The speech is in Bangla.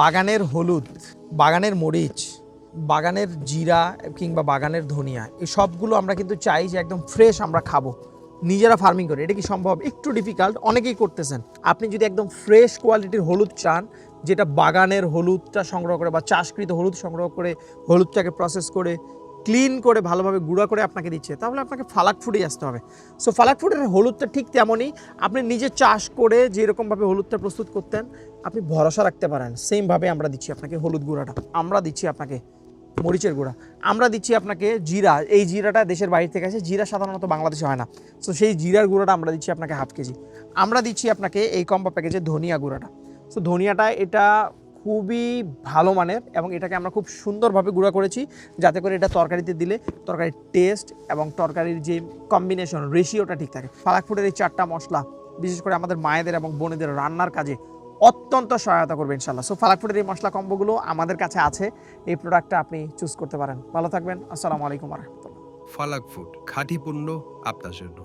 বাগানের হলুদ, বাগানের মরিচ, বাগানের জিরা কিংবা বাগানের ধনিয়া, এই সবগুলো আমরা কিন্তু চাই যে একদম ফ্রেশ আমরা খাব। নিজেরা ফার্মিং করে, এটা কি সম্ভব? একটু ডিফিকাল্ট অনেকেই করতেছেন। আপনি যদি একদম ফ্রেশ কোয়ালিটির হলুদ চান, যেটা বাগানের হলুদটা সংগ্রহ করে বা চাষকৃত হলুদ সংগ্রহ করে, হলুদটাকে প্রসেস করে ক্লিন করে, ভালোভাবে গুঁড়া করে আপনাকে দিচ্ছে। তাহলে আপনাকে ফালাক ফুডেই আসতে হবে। সো ফালাক ফুডের হলুদটা ঠিক তেমনই, আপনি নিজে চাষ করে যেরকমভাবে হলুদটা প্রস্তুত করতেন, আপনি ভরসা রাখতে পারেন। সেমভাবে আমরা দিচ্ছি আপনাকে হলুদ গুঁড়াটা। আমরা দিচ্ছি আপনাকে মরিচের গুঁড়া। আমরা দিচ্ছি আপনাকে জিরা। এই জিরাটা দেশের বাইরে থেকে আসে, জিরা সাধারণত বাংলাদেশে হয় না। সো সেই জিরার গুঁড়াটা আমরা দিচ্ছি আপনাকে হাফ কেজি। আমরা দিচ্ছি আপনাকে এই কম্বো প্যাকেজে ধনিয়া গুঁড়াটা। সো ধনিয়াটা এটা খুবই ভালো মানের এবং এটাকে আমরা খুব সুন্দরভাবে গুঁড়া করেছি, যাতে করে এটা তরকারিতে দিলে তরকারির টেস্ট এবং তরকারির যে কম্বিনেশন রেশিওটা ঠিক থাকে। ফালাক ফুডের এই চারটা মশলা, বিশেষ করে আমাদের মায়েদের এবং বোনেদের রান্নার কাজে অত্যন্ত সহায়তা করবে ইনশাল্লাহ সো ফালাক ফুডের এই মশলা কম্বোগুলো আমাদের কাছে আছে, এই প্রোডাক্টটা আপনি চুজ করতে পারেন। ভালো থাকবেন, আসসালামু আলাইকুম রহমতুল্লাহ। ফালাক ফুড খাঁটি পণ্য আপনার জন্য।